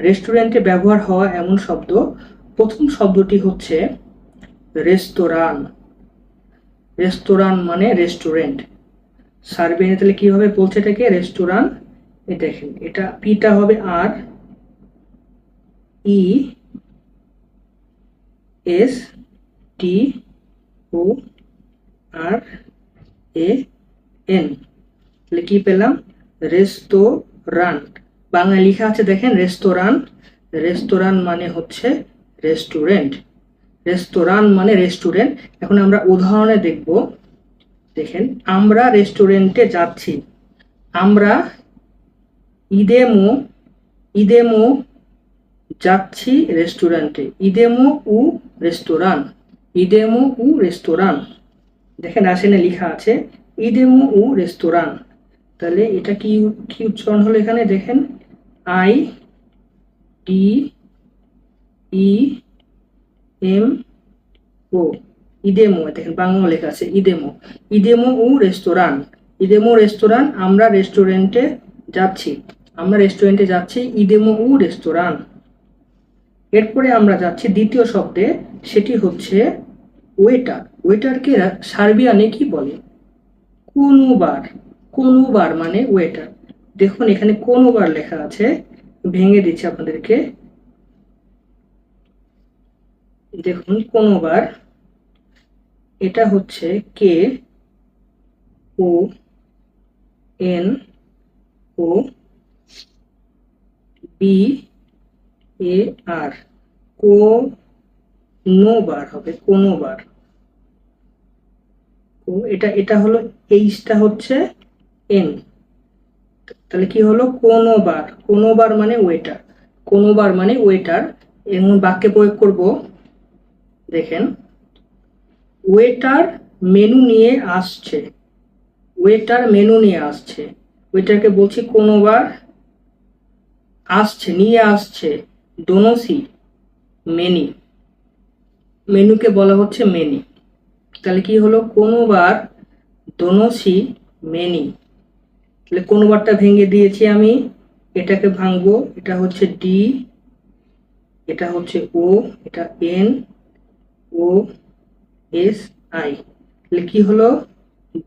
রেস্টুরেন্টে ব্যবহার হওয়া এমন শব্দ, প্রথম শব্দটি হচ্ছে রেস্তোরাঁ রেস্তোরাঁ মানে রেস্টুরেন্ট। সার্বিয়ানে তাহলে কি হবে? বলছে এটাকে রেস্টুরাঁ এই দেখেন, এটা পিটা হবে আর, ই, এস, টি, ও, আর, এ, এন। তাহলে কি পেলাম? রেস্তোরাঁ বাংলায় লেখা আছে, দেখেন, রেস্তোরাঁ। রেস্তোরাঁ মানে হচ্ছে রেস্টুরেন্ট। রেস্তোরাঁ মানে রেস্টুরেন্ট। এখন আমরা উদাহরণে দেখব। দেখেন, আমরা রেস্টুরেন্টে যাচ্ছি। আমরা ইদেমো ইদেমো যাচ্ছি রেস্টুরেন্টে। ইদেমো উ রেস্তোরাঁ। ইদেমো উ রেস্তোরাঁ। দেখেন, আসেনে লেখা আছে, ইদেমো উ রেস্তোরাঁ। তাহলে এটা কি কি উচ্চারণ হলো এখানে? দেখেন I T E M O ইদেমো দেখেন বাংলা লেখা আছে ইদেমো ইদেমো উ রেস্তোরাঁ ইদেমো রেস্তোরাঁ আমরা রেস্টুরেন্টে যাচ্ছি। আমরা রেস্টুরেন্টে যাচ্ছি ইদেমো উ রেস্তোরাঁ এরপরে আমরা যাচ্ছি দ্বিতীয় শব্দে, সেটি হচ্ছে ওয়েটার ওয়েটারকে সার্বিয়ানে কি বলে? কোনোবার। কোনোবার মানে ওয়েটার দেখুন, এখানে কোনোবার লেখা আছে? ভেঙে দিচ্ছি আপনাদেরকে। দেখুন কোনোবার এটা হচ্ছে K O N O B A R কো নো কোনোবার হবে, কোনোবার। কো- এটা এটা হলো এইচটা হচ্ছে এন তাহলে কি হলো? কোনোবার কোনোবার মানে ওয়েটার কোনোবার মানে ওয়েটার এবং বাক্যে প্রয়োগ করব। দেখেন ওয়েটার মেনু নিয়ে আসছে। ওয়েটার মেনু নিয়ে আসছে। ওয়েটারকে বলছি কোনোবার, আসছে, নিয়ে আসছে। ডোনোসি মেনি মেনুকে বলা হচ্ছে মেনি তাহলে কি হলো? কোনো কোনোবার দোনোসি মেনি তাহলে কোন কোনোবারটা ভেঙে দিয়েছি আমি? এটাকে ভাঙবো, এটা হচ্ছে ডি এটা হচ্ছে ও এটা এন ও এস আই তাহলে কি হলো?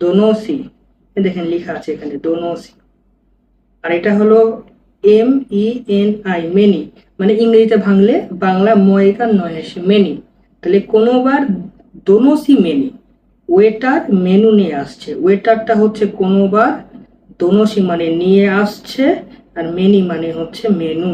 দোনোসি দেখেন লেখা আছে এখানে দোনোসি আর এটা হলো M E N I many মানে ইংরেজিতে ভাঙলে বাংলা ময়কার নয় আসে মেনি তাহলে কোনোবার দোনোসি মেনি ওয়েটার মেনু নিয়ে আসছে। ওয়েটারটা হচ্ছে কোনোবার দোনোসি মানে নিয়ে আসছে আর মেনি মানে হচ্ছে মেনু